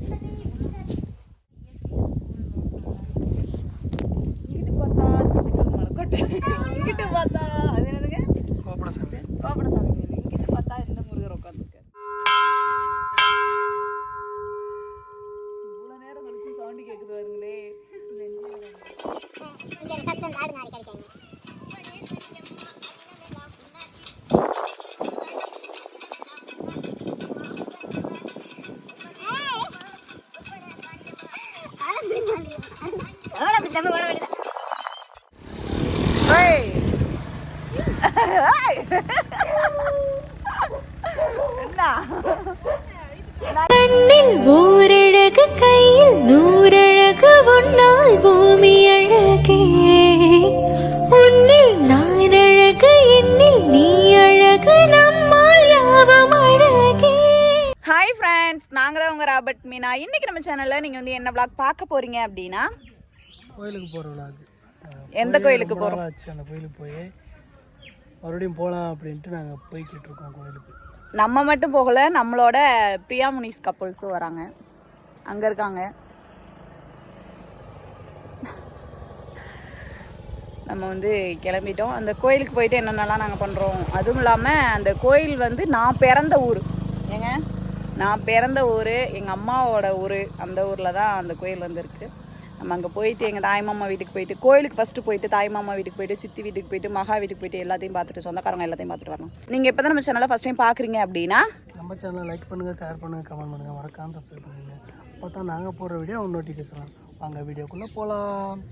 看这一批看 கண்ணில் ஓரழகு கையில் நூறழகு உன்னால் பூமி அழகே. உன்னில் நான் அழகு என்னில் நீ அழகு நம்மால் யாவும் அழகே. ஹாய் ஃப்ரெண்ட்ஸ் நாங்கள் தான் உங்கள் ராபர்ட் மீனா. இன்னைக்கு நம்ம சேனலில் நீங்கள் வந்து என்ன vlog பார்க்க போகிறீங்க அப்படின்னா? கோயிலுக்கு போகிற விழாக்கு எந்த கோயிலுக்கு போகிறோம் அந்த கோயிலுக்கு போய் மறுபடியும் போகலாம் அப்படின்ட்டு நாங்கள் போய்கிட்டு இருக்கோம் கோயிலுக்கு. நம்ம மட்டும் போகல நம்மளோட பிரியா முனிஸ் கப்புள்ஸும் வராங்க. அங்கே இருக்காங்க. நம்ம வந்து கிளம்பிட்டோம். அந்த கோயிலுக்கு போயிட்டு என்னென்னலாம் நாங்கள் பண்ணுறோம் அதுவும் இல்லாமல் அந்த கோயில் வந்து நான் பிறந்த ஊர். ஏங்க? நான் பிறந்த ஊர் எங்கள் அம்மாவோட ஊர் அந்த ஊரில் தான் அந்த கோயில் வந்து நம்ம அங்கே போயிட்டு எங்கள் தாய் மாமா வீட்டுக்கு போயிட்டு கோயிலுக்கு ஃபஸ்ட்டு போயிட்டு தாய் மாமா வீட்டுக்கு போயிட்டு சித்தி வீட்டுக்கு போயிட்டு மகா வீட்டுக்கு போயிட்டு எல்லாத்தையும் பார்த்துட்டு சொந்தக்காரங்க எல்லாத்தையும் பார்த்துட்டு வரணும். நீங்கள் இப்போ தான் நம்ம சேனலை ஃபஸ்ட் டைம் பார்க்குறீங்க அப்படின்னா நம்ம சேனலை லைக் பண்ணுங்கள் ஷேர் பண்ணுங்கள் கமெண்ட் பண்ணுங்கள் மறக்காம சப்ஸ்கிரைப் பண்ணுங்கள் அப்போ தான் நாங்கள் போடுற வீடியோ அவங்க நோட்டிஃபிகேஷன் வாங்க வீடியோக்குள்ளே போகலாம்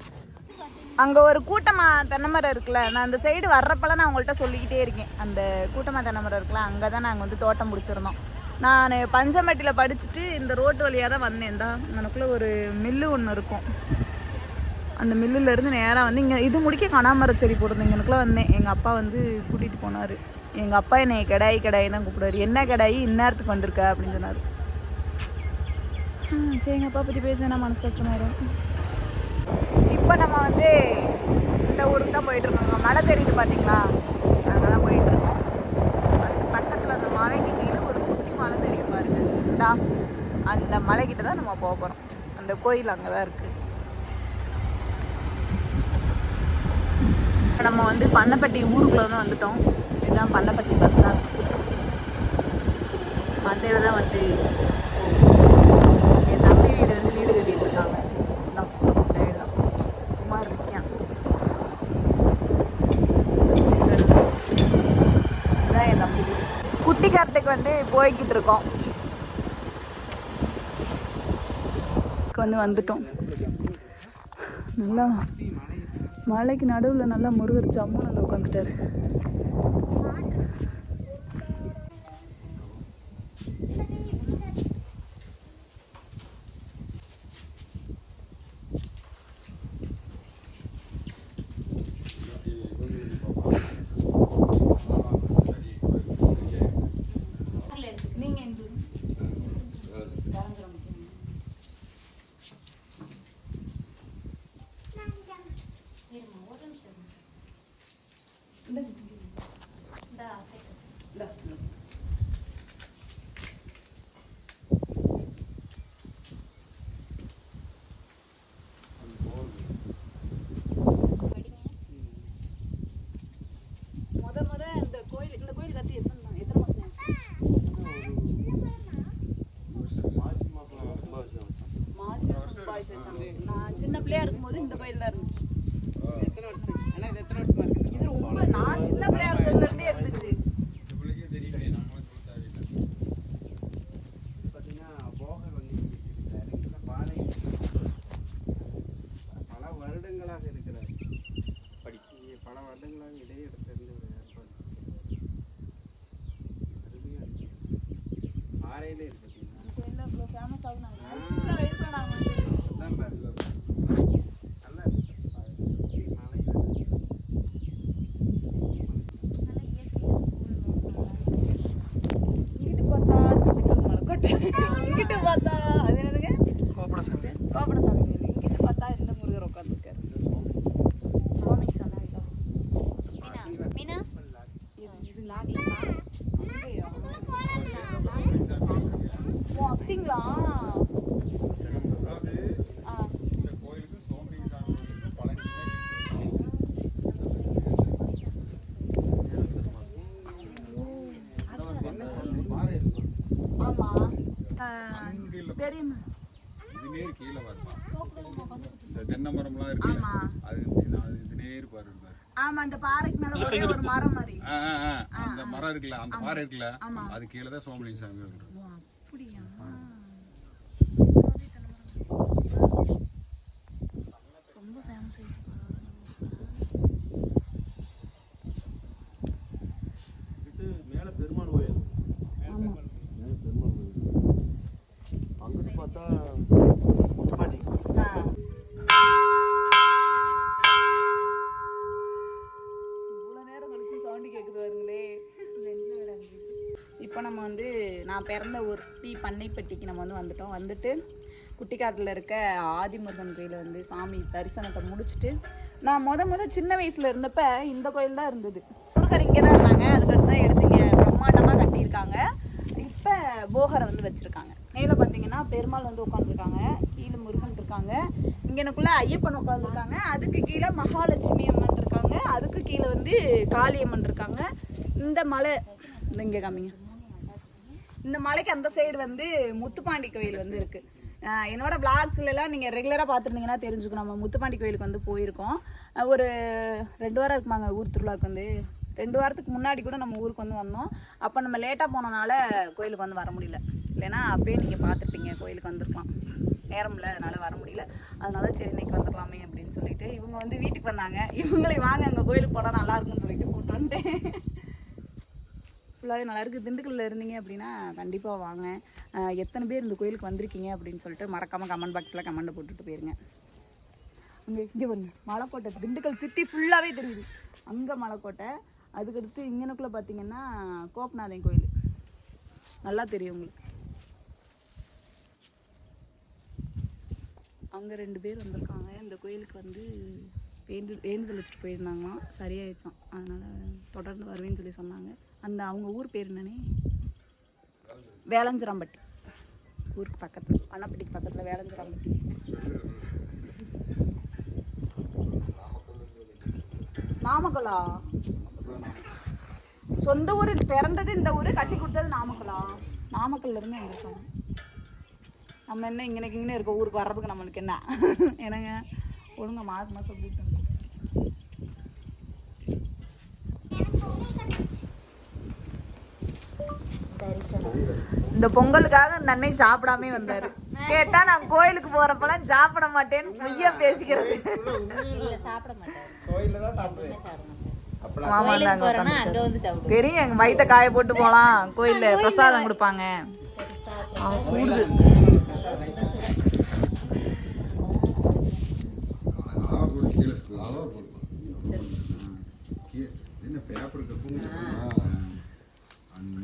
அங்கே ஒரு கூட்டமாக தென்னைமரம் இருக்குல்ல நான் அந்த சைடு வர்றப்பெல்லாம் நான் உங்கள்கிட்ட சொல்லிக்கிட்டே இருக்கேன். அந்த கூட்டமாக தென்னைமரம் இருக்குல்ல அங்கே தான் நாங்கள் வந்து தோட்டம் பிடிச்சிருந்தோம் நான் பஞ்சமட்டியில் படிச்சுட்டு இந்த ரோட்டு வழியாக தான் வந்தேன். தான் எனக்குள்ளே ஒரு மில்லு ஒன்று இருக்கும். அந்த மில்லுலேருந்து நேராக வந்து இங்கே இது முடிக்க கனாமர செடி போட்டிருந்தேன். எனக்குள்ளே வந்தேன். எங்கள் அப்பா வந்து கூட்டிகிட்டு போனார். எங்கள் அப்பா என்னை கடாய் கடாய் தான் கூப்பிடுவார். என்ன கடாய்? இந்நேரத்துக்கு வந்திருக்க அப்படின்னு சொன்னார். சரி எங்கள் அப்பா பற்றி பேசினா மனசு கஷ்டமாயிரும் இப்போ நம்ம வந்து இந்த ஊருக்கு தான் போயிட்டு இருக்கோம். மலை தெரியுது பார்த்தீங்களா அங்கே தான் போயிட்டு இருக்கோம். அதுக்கு பக்கத்தில் அந்த மலைக்கு கீழே ஒரு குட்டி மலை தெரியும் பாருங்க இந்தா அந்த மலைக்கிட்ட தான் நம்ம போக போகிறோம் அந்த கோயில் அங்கே தான் இருக்குது நம்ம வந்து பண்ணப்பட்டி ஊருக்குள்ளே தான் வந்துட்டோம். இதுதான் பண்ணப்பட்டி பஸ் ஸ்டாண்ட் மந்தையில் தான் வந்து என் தம்பி வீடு வந்து வீடு கட்டிட்டு இருக்காங்க. இதான் இந்த வீடு தான் குமார் இருக்கான் இதான் என் தம்பி வீடு. குட்டி கரட்டுக்கு வந்து போய்கிட்டு இருக்கோம். இதுக்கு வந்து வந்துட்டோம். நல்லா மலைக்கு நடுவில் நல்லா முருகர் ஜம்முன்னு வந்து உட்காந்துட்டாரு நீங்க எந்த முத முத இந்த கோயில் இந்த கோயில் கட்டி எத்தனை நாள் எத்தனை மாசம் ஆச்சு மாசி மாசம் பாய்ஸ் வச்சாங்க. நான் சின்ன பிள்ளையா இருக்கும்போது இந்த கோயில் தான் இருந்துச்சு. இது ரொம்ப நான் சின்ன பிள்ளையா இருந்ததுல இருந்தே இருந்துச்சு பல வருடங்களாக இருக்கிறார் படிக்க பல வருடங்களாக இடையே எடுத்திருந்து ஒரு ஏற்பாடு அருமையாக இருக்கு ஆறையிலே இருக்கு பார்த்தீங்களா இந்த கோயில்ல இவ்வளோ ஃபேமஸ் ஆகுனாங்க சின்ன வயசுல நாங்கள் வந்து அதான் பாரு. நல்லா இருக்கு சுத்தி மலை தான். இங்கிட்டு பார்த்தா திண்டுக்கல் மலைக்கோட்டை இங்கிட்டு பார்த்தா அது என்னதுங்க கோபடசாமி கோபடசாமி கோயில் இங்கிட்டு பார்த்தா இந்த முருகர் உட்காந்துருக்காரு சுவாமி சொன்னாங்க இது இது லாக்ல அங்கேயா? ஓ அப்படிங்களா ஆமா ஆஹ், தெரியுமா இது நேர் கீழே வருமா இந்த தென்னை மரம்லாம் இருக்கு ஆமா அது அது இது நேர் பாரு பாரு ஆமா அந்த பாறைக்கு மேல ஒரே ஒரு மரம் மாதிரி. ஆ, ஆ, ஆ. அந்த மரம் இருக்குல்ல அந்த பாறை இருக்குல்ல அது கீழே தான் சோமலிங்க சாமி இருக்கு ஓ அப்படியா? ரொம்ப ஃபேமஸ் ஆயிடுச்சு. இது மேல பெருமாள் கோயில். மேல பெருமாள் கோயில். அங்கிட்டு பார்த்தா முத்துப்பாண்டி இவ்வளோ நேரம் கழிச்சு சவுண்டு கேட்குது வருங்களே இப்போ நம்ம வந்து நான் பிறந்த ஊர் டி பண்ணைப்பட்டிக்கு நம்ம வந்து வந்துட்டோம். வந்துட்டு குட்டிக்காட்டில் இருக்க ஆதிமுருகன் கோயில் வந்து சாமி தரிசனத்தை முடிச்சுட்டு நான் முத முத சின்ன வயசில் இருந்தப்ப இந்த கோயில் தான் இருந்தது. முருகர் இங்கே தான் இருந்தாங்க. அதுக்கடுத்து தான் எடுத்துங்க. பிரம்மாண்டமாக கட்டியிருக்காங்க. இப்போ போகரை வந்து வச்சுருக்காங்க. மேலே பார்த்தீங்கன்னா பெருமாள் வந்து உட்காந்துருக்காங்க கீழே முருகன் இருக்காங்க. இங்கனக்குள்ள ஐயப்பன் உட்காந்துருக்காங்க அதுக்கு கீழே மகாலட்சுமி அம்மன் இருக்காங்க. அதுக்கு கீழே வந்து காளியம்மன் இருக்காங்க. இந்த மலை இந்த இங்கே காமிங்க. இந்த மலைக்கு அந்த சைடு வந்து முத்துப்பாண்டி கோயில் வந்து இருக்கு. என்னோட vlogsல நீங்கள் ரெகுலராக பார்த்துருந்தீங்கன்னா தெரிஞ்சுக்கணும் நம்ம முத்துப்பாண்டி கோயிலுக்கு வந்து போயிருக்கோம். ஒரு ரெண்டு வாரம் இருக்குமாங்க ஊர் திருவிழாக்கு வந்து. ரெண்டு வாரத்துக்கு முன்னாடி கூட நம்ம ஊருக்கு வந்து வந்தோம். அப்போ நம்ம லேட்டாக போனனால கோயிலுக்கு வந்து வர முடியல. இல்லைன்னா அப்பயே நீங்கள் பார்த்துருப்பீங்க கோயிலுக்கு வந்திருக்கலாம். நேரம் இல்லை அதனால் வர முடியல. அதனால சரி இன்னைக்கு வந்துடலாமே அப்படின்னு சொல்லிட்டு இவங்க வந்து வீட்டுக்கு வந்தாங்க. இவங்களே வாங்க அங்கே கோயிலுக்கு போனால் நல்லா இருக்கும்னு சொல்லிட்டு கூப்பிட்டு வந்துட்டேன். ஃபுல்லாகவே நல்லாயிருக்கு திண்டுக்கல்ல இருந்தீங்க அப்படின்னா கண்டிப்பாக வாங்க. எத்தனை பேர் இந்த கோயிலுக்கு வந்திருக்கீங்க அப்படின்னு சொல்லிட்டு மறக்காமல் கமெண்ட் பாக்ஸில் கமெண்ட் போட்டுட்டு போயிருங்க. அங்கே இங்கே பாருங்க மலைக்கோட்டை. திண்டுக்கல் சிட்டி ஃபுல்லாகவே தெரியுது. அங்கே மலைக்கோட்டை அதுக்கடுத்து இங்கனுக்குள்ளே பார்த்தீங்கன்னா கோபநாதன் கோயில். நல்லா தெரியும் உங்களுக்கு. அவங்க ரெண்டு பேர் வந்திருக்காங்க. இந்த கோயிலுக்கு வந்து வேண்டு வேண்டுதல் வச்சுட்டு போயிருந்தாங்களாம். சரியாயிடுச்சான் அதனால் தொடர்ந்து வருவேன்னு சொல்லி சொன்னாங்க. அந்த அவங்க ஊர் பேர் என்னன்னே வேலஞ்சிராம்பட்டி. ஊருக்கு பக்கத்தில் அண்ணாப்பட்டிக்கு பக்கத்தில் வேலஞ்சிராம்பட்டி. நாமக்கலா? சொந்த ஊர் பிறந்தது இந்த ஊர் கட்டி கொடுத்தது நாமக்கலா. நாமக்கல்ல இருந்து வந்திருக்காங்க நம்ம என்ன இங்கே இங்கே இருக்க ஊருக்கு வர்றதுக்கு நம்மளுக்கு என்ன? என்னங்க? ஒழுங்கா மாதம் மாதம் கூட்டம் இந்த பொங்கலுக்காக இந்த அன்னைக்கு சாப்பிடாமே வந்தாரு. கேட்டா நான் கோயிலுக்கு போறப்பெல்லாம் சாப்பிட மாட்டேன்னு பொய்யா பேசிக்கிறது. தெரியும் எங்க வயித்த காய போட்டு போலாம். கோயில்ல பிரசாதம் கொடுப்பாங்க. ஆ, சூடு.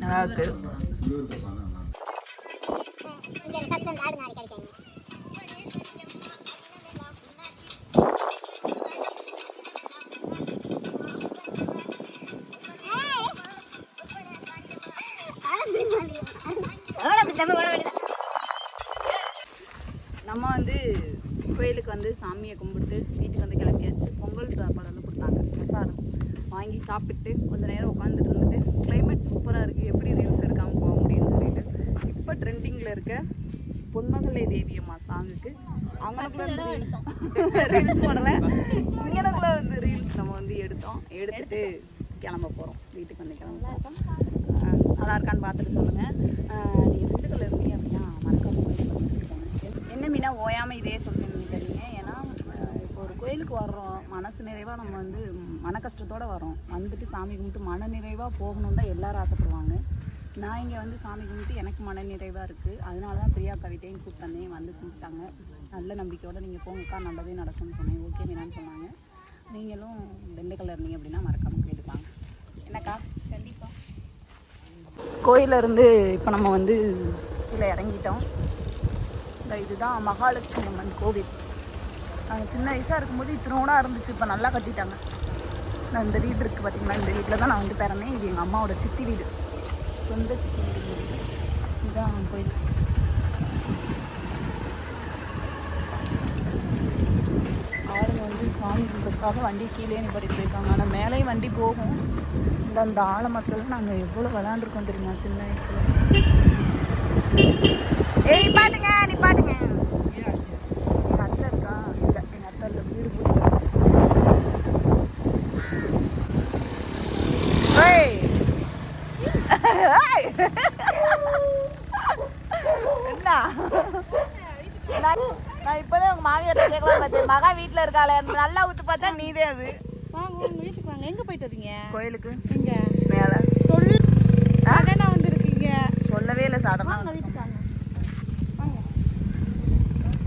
நல்லா இருக்கு. வந்து சாமியை கும்பிட்டு வீட்டுக்கு வந்து கிளம்பியாச்சு. பொங்கல் சாப்பாடு வந்து கொடுத்தாங்க. பிரசாதம் வாங்கி சாப்பிட்டு கொஞ்ச நேரம் உட்காந்துட்டு இருந்துட்டு கிளைமேட் சூப்பராக இருக்குது எப்படி ரீல்ஸ் எடுக்காமல் போக முடியும்னு சொல்லிட்டு இப்போ ட்ரெண்டிங்கில் இருக்க பொன்மகளே தேவி அம்மா சாங்குக்கு அவங்களுக்குள்ள ரீல்ஸ் பண்ணல இங்கனக்குள்ள வந்து ரீல்ஸ் நம்ம வந்து எடுத்தோம் எடுத்துட்டு கிளம்ப போகிறோம் வீட்டுக்கு வந்து கிளம்ப போகிறோம் நல்லா இருக்கான்னு பார்த்துட்டு சொல்லுங்கள் நீங்கள் திண்டுக்கல்ல இருந்தீங்க அப்படின்னா மறக்காம கோயிலுக்கு வந்துட்டு போங்க. என்ன மீனா ஓயாமல் இதே சொல்லிட்டு நினைக்கிறீங்க ஏன்னா அஹ், இப்போ ஒரு கோயிலுக்கு வர்றோம் நிறைவாக நம்ம வந்து மன கஷ்டத்தோடு வரோம். வந்துட்டு சாமி கும்பிட்டு மன நிறைவாக போகணுன்னு தான் எல்லாரும் ஆசைப்படுவாங்க. நான் இங்கே வந்து சாமி கும்பிட்டு எனக்கு மன நிறைவாக இருக்குது அதனால தான் பிரியா கவிட்டையும் கூப்பிட்டு வந்தேன் வந்து கும்பிட்டாங்க. நல்ல நம்பிக்கையோடு நீங்கள் போங்கக்கா நல்லதே நடக்கும்னு சொன்னேன். ஓகே மீனான்னு சொன்னாங்க. நீங்களும் திண்டுக்கல்ல இருந்தீங்க அப்படின்னா மறக்காமல் வாங்க என்னக்கா? கண்டிப்பாக கோயிலில் இருந்து இப்போ நம்ம வந்து கீழே இறங்கிட்டோம். இந்த இதுதான் மகாலட்சுமி அம்மன் கோவில். நாங்கள் சின்ன வயசாக இருக்கும்போது இத்தினோடாக இருந்துச்சு. இப்போ நல்லா கட்டிட்டாங்க. நான் இந்த வீடு இருக்குது பார்த்தீங்களா இந்த வீட்டில் தான் நான் வந்து பிறந்தேன். இது எங்கள் அம்மாவோட சித்தி வீடு. சொந்த சித்தி வீடு. இதுதான் கோயில். ஆளுங்க வந்து சாமி கும்பிட்றதுக்காக வண்டி கீழே நிப்பாட்டிட்டு போயிருக்காங்க. ஆனால் மேலேயும் வண்டி போகும். இந்த அந்த ஆழமத்தில் நாங்கள் எவ்வளோ விளாண்டுருக்கோம் தெரியுமா? சின்ன வயசில். ஏய் நிப்பாட்டுங்க நிப்பாட்டுங்க எங்க அத்தை இருக்கா இல்ல எங்க அத்தை இல்ல வீடு பூட்டி ஏய் ஏய். என்ன நான் நான் இப்போதான் உங்க மாமியார் கேட்கலாம் பார்த்தேன் மகா வீட்டில் இருக்காளே. நல்லா ஊத்து பார்த்தா நீதே அது. வாங்க உங்க வீட்டுக்கு வாங்க. எங்க போயிட்டு வரீங்க? கோயிலுக்கு. எங்க? மேலே. சொல் அண்ணா வந்திருக்கீங்க. சொல்லவே இல்லை சாடனா வாங்க வீட்டுக்கு வாங்க.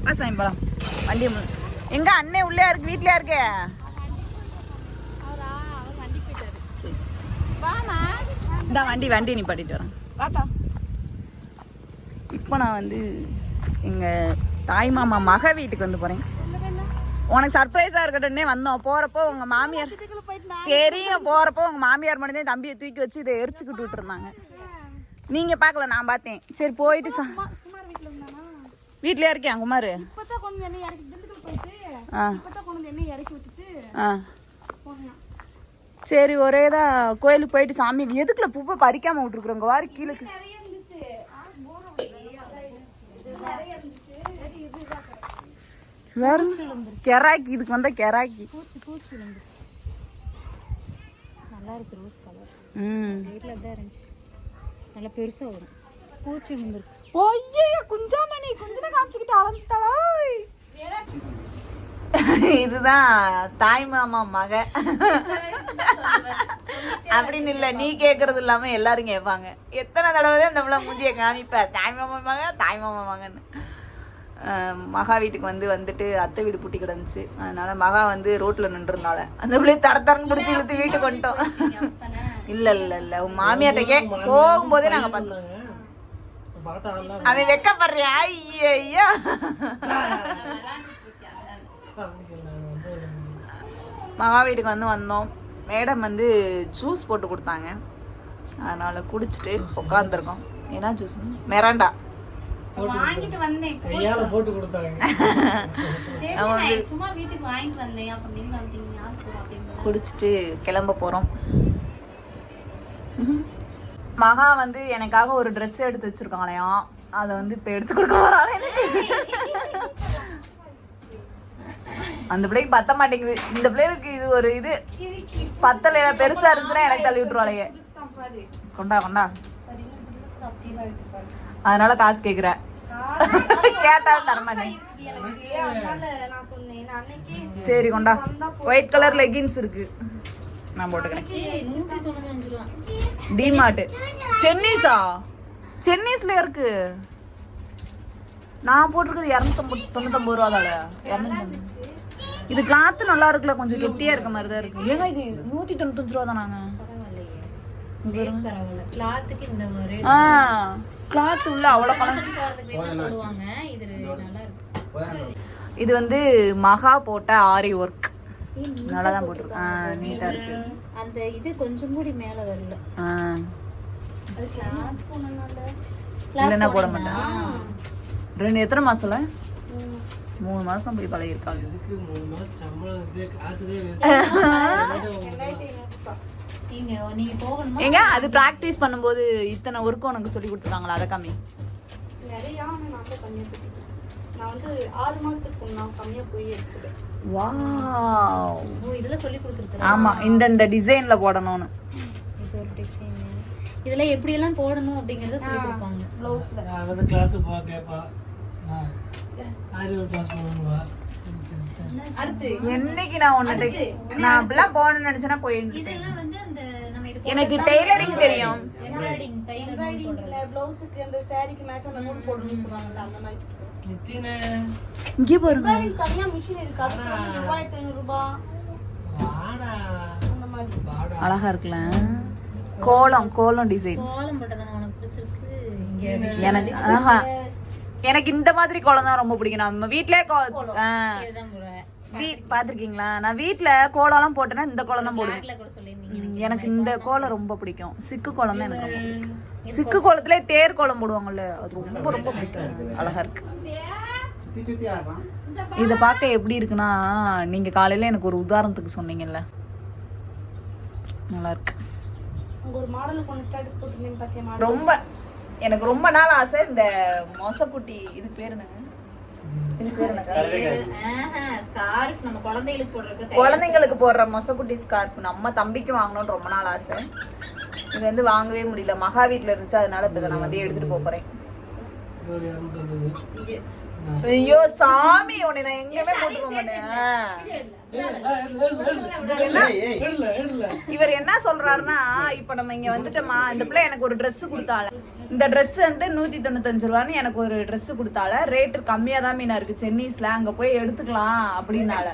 வா சாமி போலாம். வண்டி எங்க அண்ணே உள்ளே இருக்கு வீட்லயா இருக்கே? வண்டி இந்த வண்டி வண்டி நிப்பாட்டிட்டு வரேன். வாக்கா இப்போ நான் வந்து எங்க தாய் மாமா மக வீட்டுக்கு வந்து போறேன். உனக்கு சர்ப்ரைஸா இருக்கட்டும்னே வந்தோம். போறப்போ உங்க மாமியார் தெரியும். போறப்போ உங்க மாமியார் மட்டும் தான் தம்பியை தூக்கி வச்சு இதை எரிச்சுக்கிட்டு விட்டு இருந்தாங்க நீங்க பார்க்கல நான் பார்த்தேன். சரி போயிட்டு சா வீட்லயே இருக்கேன் குமார்? சரி ஒரே தான் கோயிலுக்கு போயிட்டு சாமி எதுக்குள்ள பூவை பறிக்காம விட்டுருக்குறோங்க வாரி கீழே நிறைய இருந்துச்சு வேற கெராக்கி இதுக்கு வந்தா கெராக்கி. பூச்சி பூச்சி நல்லா இருக்கு ரோஸ் கலர் ம். வீட்டில் தான் இருந்துச்சு. நல்லா பெருசா வரும். பூச்சி விழுந்திருக்கு. ஓய்யே குஞ்சாமணி குஞ்சனை காமிச்சுக்கிட்டு அலைஞ்சிட்டாளா? இதுதான் தாய் மாமா மக. அப்படின்னு இல்ல நீ கேக்குறது இல்லாம எல்லாரும் கேட்பாங்க எத்தனை தடவை தான் இந்த மூஞ்சிய காமிப்ப? தாய் மாமா மக தாய் மாமா மகன்னு. மகா வீட்டுக்கு வந்து வந்துட்டு அத்தை வீடு பூட்டி கிடந்துச்சு. அதனால மகா வந்து ரோட்ல நின்றுருந்தால அந்த பிள்ளைய தர தரன்னு பிடிச்சி இழுத்து வீட்டுக்கு வந்துட்டோம். இல்ல இல்ல இல்ல. உன் மாமியார்ட்ட கே போகும்போதே நாங்க பார்த்தோம் அவன் வெக்கப்படுறியா ஐயா மகா வீட்டுக்கு வந்து வந்தோம். மேடம் வந்து ஜூஸ் போட்டு கொடுத்தாங்க. அதனால குடிச்சிட்டு உட்காந்துருக்கோம் என்ன ஜூஸ்? மெராண்டா. வாங்கிட்டு வந்தேன் கையால போட்டு கொடுத்தாங்க. சும்மா வீட்டுக்கு வாங்கிட்டு வந்தேன். வந்தீங்க அப்படின்னு. குடிச்சிட்டு கிளம்ப போறோம். மகா வந்து எனக்காக ஒரு ட்ரெஸ் எடுத்து வச்சிருக்காங்களையாம் அதை வந்து இப்போ எடுத்து கொடுக்க வராங்க எனக்கு அந்த பிள்ளைக்கு பத்த மாட்டேங்குது. இந்த பிள்ளைகளுக்கு இது ஒரு இது. பத்தல பெருசா இருந்துச்சுன்னா எனக்கு தள்ளி விட்டுருவாளையே கொண்டா கொண்டா. அதனால காசு கேக்குறேன். கேட்டாலும் தரமாட்டேன். சரி கொண்டா. ஒயிட் கலர் லெகின்ஸ் இருக்கு. நான் போட்டுக்கிறேன். டிமார்ட் சென்னீஸா சென்னீஸ்ல இருக்கு. நான் போட்டிருக்கிறது இரநூத்தம்பது தொண்ணூத்தொம்பது ரூபா தால இரநூத்தம்பது. இது கிளாத்து நல்லா இருக்குல்ல கொஞ்சம் கெட்டியா இருக்க மாதிரி தான் இருக்கு. ஏங்க இது நூத்தி தொண்ணூத்தஞ்சு ரூபா தானாங்க? கிளாத்துக்கு இந்த ஒரு ஆ கிளாத் உள்ள அவ்வளோ போடுவாங்க? இது நல்லா இருக்கு. இது வந்து மகா போட்ட ஆரி ஒர்க் நல்லா தான் போட்டிருக்கு ஆ நீட்டா இருக்கு. அந்த இது கொஞ்சம் கூடி மேல வரல. இல்லைன்னா போட மாட்டேன். ரெண்டு எத்தனை மாசம்ல? மூணு. மாசம் போய் பழகிருக்காங்க ஏங்க அது பிராக்டிஸ் பண்ணும்போது இத்தனை ஒர்க் உனக்கு சொல்லி கொடுத்துருக்காங்களா? அதை காமி நிறைய நான் வந்து ஆறு மாசத்துக்கு நான் கம்மியா போய் எடுத்துட்டேன். வாவ். ஓ இதுல சொல்லி கொடுத்துருக்கேன் ஆமா இந்த இந்த டிசைன்ல போடணும்னு. இது ஒரு டிசைன் இதுல எப்படி எல்லாம் போடணும் அப்படிங்கறத சொல்லி கொடுப்பாங்க. ப்ளவுஸ்ல கிளாஸ் ஆரி கிளாஸ் என்னைக்கு நான் உன்னிட்ட நான் அப்படிலாம் போகணும்னு நினைச்சேன்னா போயிருந்தேன் இதெல்லாம் வந்து அந்த நம்ம இது எனக்கு டெய்லரிங் தெரியும். எம்ப்ராய்டிங் ப்ளவுஸுக்கு அந்த சாரிக்கு மேட்ச் அந்த நூல் போடணும்னு அந்த மாதிரி. இங்கே பாருங்க. தனியா மிஷின் இருக்கு. அது மூவாயிரத்தி ஐநூறு ரூபாய் அந்த மாதிரி. அழகா இருக்குல்ல. கோலம் கோலம் டிசைன் கோலம் போட்டதானே உனக்கு பிடிச்சிருக்கு. எனக்கு ஆஹா. எனக்கு இந்த மாதிரி கோலம் தான் ரொம்ப பிடிக்கும். நம்ம வீட்லயே பாத்திருக்கீங்களா நான் வீட்ல கோலம்லாம் போட்டேன்னா இந்த கோலம் தான் போடுவேன். எனக்கு இந்த கோலம் ரொம்ப பிடிக்கும். சிக்கு கோலம் தான் எனக்கு ரொம்ப சிக்கு கோலத்துல தேர் கோலம் போடுவாங்கல்ல அது ரொம்ப ரொம்ப பிடிக்கும். அழகா இருக்கு. இத பார்க்க எப்படி இருக்குன்னா நீங்க காலையில எனக்கு ஒரு உதாரணத்துக்கு சொன்னீங்கல்ல. நல்லா இருக்கு. ரொம்ப எனக்கு ரொம்ப நாள் ஆசை இந்த மொசக்குட்டி இது பேர் என்னங்க? குழந்தைங்களுக்கு போடுற மொசக்குட்டி ஸ்கார்ஃப் நம்ம தம்பிக்கு வாங்கணும்னு ரொம்ப நாள் ஆசை இது வந்து வாங்கவே முடியல மகா வீட்ல இருந்துச்சு அதனால இப்ப இதை நான் வந்து எடுத்துட்டு போறேன் ஐயோ சாமி உன்னை நான் எங்கேயுமே போட்டு போக மாட்டேன் இவர் என்ன சொல்றாருன்னா இப்ப நம்ம இங்க வந்துட்டோமா இந்த பிள்ளை எனக்கு ஒரு Dress கொடுத்தால இந்த ட்ரெஸ் வந்து நூற்றி தொண்ணூத்தஞ்சு ரூபான்னு எனக்கு ஒரு ட்ரெஸ் கொடுத்தால. ரேட்டு கம்மியாக தான் மீனா இருக்கு. சென்னைஸ்ல அங்கே போய் எடுத்துக்கலாம் அப்படின்னால.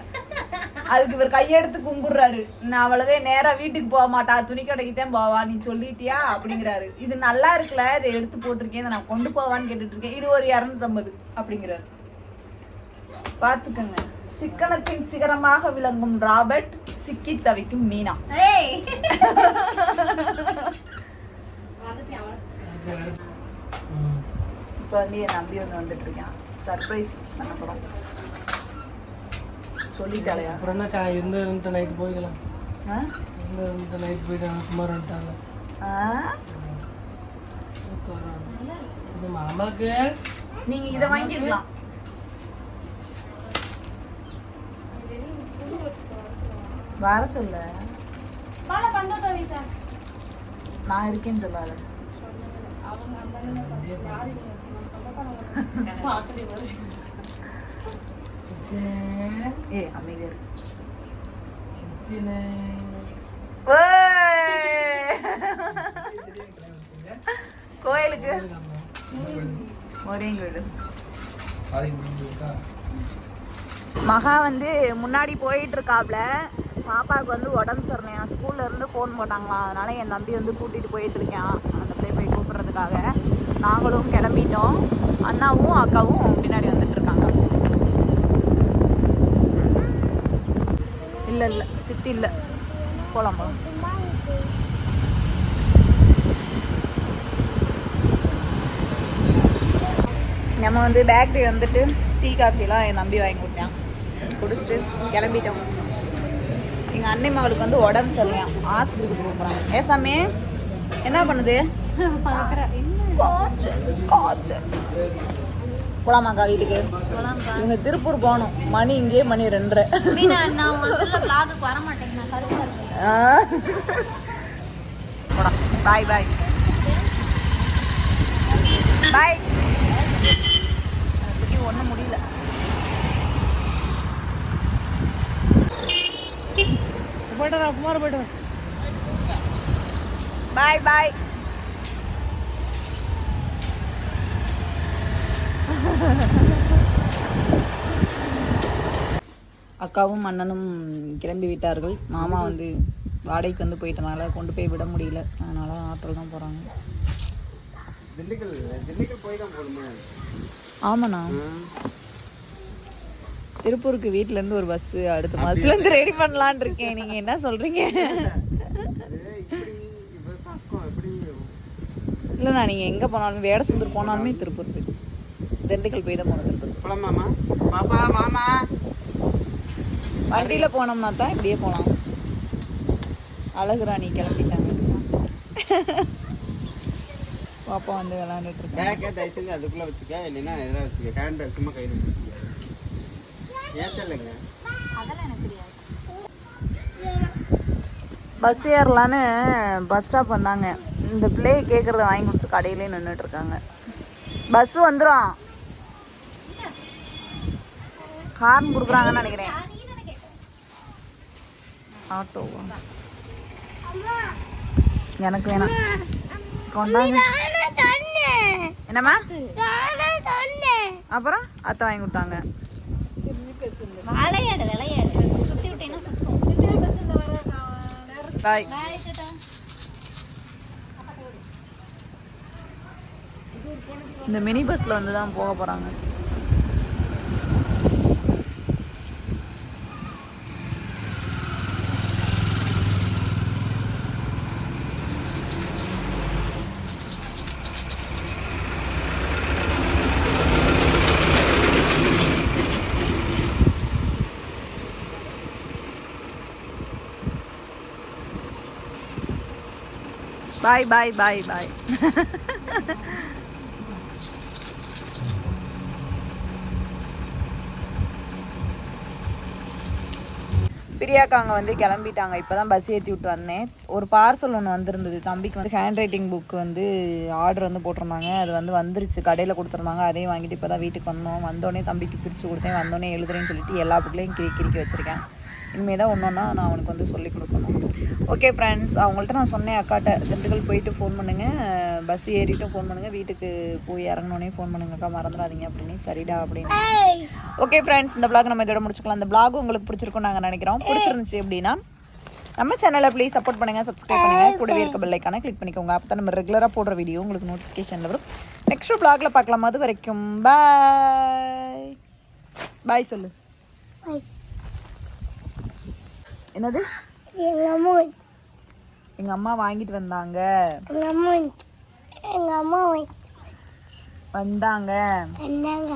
அதுக்கு இவர் கையெடுத்து கும்பிடுறாரு. நான் அவ்வளவே நேராக வீட்டுக்கு போக மாட்டா. துணி கடைக்கு தான் போவா. நீ சொல்லிட்டியா? அப்படிங்கிறாரு. இது நல்லா இருக்குல்ல? இதை எடுத்து போட்டிருக்கேன். இதை நான் கொண்டு போவான்னு கேட்டுட்டு இருக்கேன் இது ஒரு இரநூத்தம்பது அப்படிங்கிறாரு. பார்த்துக்கங்க. சிக்கனத்தின் சிகரமாக விளங்கும் ராபர்ட் சிக்கி தவிக்கும் மீனா இப்போ வந்து என் நம்பி ஒன்று வந்துட்டு இருக்கேன் சர்ப்ரைஸ் பண்ண போறோம். சொல்லிட்டாலையா அப்புறம் என்ன சா இந்த இந்த நைட்டு போய்க்கலாம் ஆ? இந்த இந்த நைட் போயிட்டு குமார் வந்துட்டாங்க ஆ? இது மாமாக்கு நீங்க இதை வாங்கிடலாம். வர சொல்ல. நான் இருக்கேன்னு சொல்லாத. அவங்க ஏ! கோயிலுக்கு. மகா வந்து முன்னாடி போயிட்டு இருக்காப்ல பாப்பாவுக்கு வந்து உடம்பு சரியில்லையா? ஸ்கூல்ல இருந்து ஃபோன் போட்டாங்களாம். அதனால என் தம்பி வந்து கூட்டிட்டு போயிட்டு இருக்கான் அந்த பிள்ளை போய் கூப்பிடுறதுக்காக. நாங்களும் கிளம்பிட்டோம். அண்ணாவும் அக்காவும் பின்னாடி வந்துட்டு இருக்காங்க. இல்ல இல்ல. சித்தி இல்ல. போலாம் போலாம். நம்ம வந்து பேக்கரி வந்துட்டு டீ காஃபிலாம் என் நம்பி வாங்கி கொடுத்தேன். குடிச்சிட்டு கிளம்பிட்டோம். எங்கள் அண்ணை மகளுக்கு வந்து உடம்பு சரியா ஹாஸ்பிட்டலுக்கு போகிறாங்க ஏசாமே என்ன பண்ணுது? பார்க்குறேன் போலாமாக்கா வீட்டுக்கு? இவங்க திருப்பூர் போகணும். மணி இங்கேயே மணி ரெண்டரை. பாய் பாய் பாய் ஒன்றும் முடியல. போயிட்டு குமார் போயிட்டு. பாய் பாய் அக்காவும் அண்ணனும் கிளம்பி விட்டார்கள். மாமா வந்து வாடகைக்கு வந்து போயிட்டனால கொண்டு போய் விட முடியல. அதனால ஆட்டோவில் தான் போகிறாங்க திண்டுக்கல் திண்டுக்கல் போய் தான் போகணுமா. ஆமாண்ணா. திருப்பூருக்கு வீட்ல இருந்து ஒரு பஸ் அடுத்த பஸ்ல இருந்து ரெடி பண்ணலாம்னு இருக்கேன். நீங்க என்ன சொல்றீங்க? இல்லைண்ணா நீங்க எங்க போனாலும் வேடசுந்தூர் போனாலுமே திருப்பூர் போய் திண்டுக்கல் போய் தான் திருப்பூர் போலாமாமா பாப்பா மாமா. வண்டியில போனோம்னா தான் இப்படியே போகலாம் அழகுராணி கிளம்பிட்டாங்க. பாப்பா வந்து விளாண்டுட்டு பேக்கை தயவு செஞ்சு அதுக்குள்ளே வச்சுக்க இல்லைன்னா எதிராக வச்சுக்க. ஹேண்ட் சும்மா கையில் வச்சுக்க ஏன் சொல்லுங்க பஸ் ஏறலான்னு பஸ் ஸ்டாப் வந்தாங்க. இந்த பிள்ளையை கேட்குறத வாங்கி கொடுத்து கடையிலே நின்றுட்டு இருக்காங்க. பஸ் வந்துடும் கார்ன் கொடுக்குறாங்கன்னு நினைக்கிறேன். ஆட்டோவா எனக்கு வேணாம். கொண்டாங்க என்னம்மா? அப்புறம் அத்தை வாங்கி கொடுத்தாங்க. பாய் இந்த மினி பஸ்ல வந்து தான் போக போறாங்க. பாய் பாய் பாய் பாய் பிரியாக்கா அங்கே வந்து கிளம்பிட்டாங்க. இப்போ தான் பஸ் ஏற்றி விட்டு வந்தேன். ஒரு பார்சல் ஒன்று வந்திருந்தது. தம்பிக்கு வந்து ஹேண்ட் ரைட்டிங் புக் வந்து ஆர்டர் வந்து போட்டிருந்தாங்க. அது வந்து வந்துருச்சு. கடையில் கொடுத்துருந்தாங்க. அதையும் வாங்கிட்டு இப்போ தான் வீட்டுக்கு வந்தோம். வந்தோடனே தம்பிக்கு பிரித்து கொடுத்தேன். வந்தோடனே எழுதுறேன்னு சொல்லிட்டு எல்லா புக்லேயும் கிரி கிரிக்கி வச்சுருக்கேன். இனிமேல் தான் ஒன்று ஒன்றா நான் அவனுக்கு வந்து சொல்லி கொடுக்கணும். ஓகே ஃப்ரெண்ட்ஸ் அவங்கள்ட்ட நான் சொன்னேன் அக்காட்ட. திண்டுக்கல் போயிட்டு ஃபோன் பண்ணுங்கள் பஸ் ஏறிட்டும் ஃபோன் பண்ணுங்கள் வீட்டுக்கு போய் இறங்கினோடனே ஃபோன் பண்ணுங்க. அக்கா மறந்துடாதீங்க அப்படின்னு. சரிடா அப்படின்னு. ஓகே ஃப்ரெண்ட்ஸ் இந்த பிளாக் நம்ம இதோட முடிச்சுக்கலாம். இந்த பிளாக் உங்களுக்கு பிடிச்சிருக்கும் நாங்கள் நினைக்கிறோம். பிடிச்சிருந்துச்சு அப்படின்னா நம்ம சேனலை ப்ளீஸ் சப்போர்ட் பண்ணுங்கள் சப்ஸ்கிரைப் பண்ணுங்கள் கூடவே இருக்க பெல்லைக்கான கிளிக் பண்ணிக்கோங்க. அப்போ தான் நம்ம ரெகுலராக போடுற வீடியோ உங்களுக்கு நோட்டிஃபிகேஷனில் வரும். நெக்ஸ்ட் vlogல பார்க்கலாம். அது வரைக்கும். பாய் பாய் சொல்லு. என்னது? எங்க அம்மா வாங்கிட்டு வந்தாங்க. எங்கள் அம்மா வந்தாங்க. வந்தாங்க.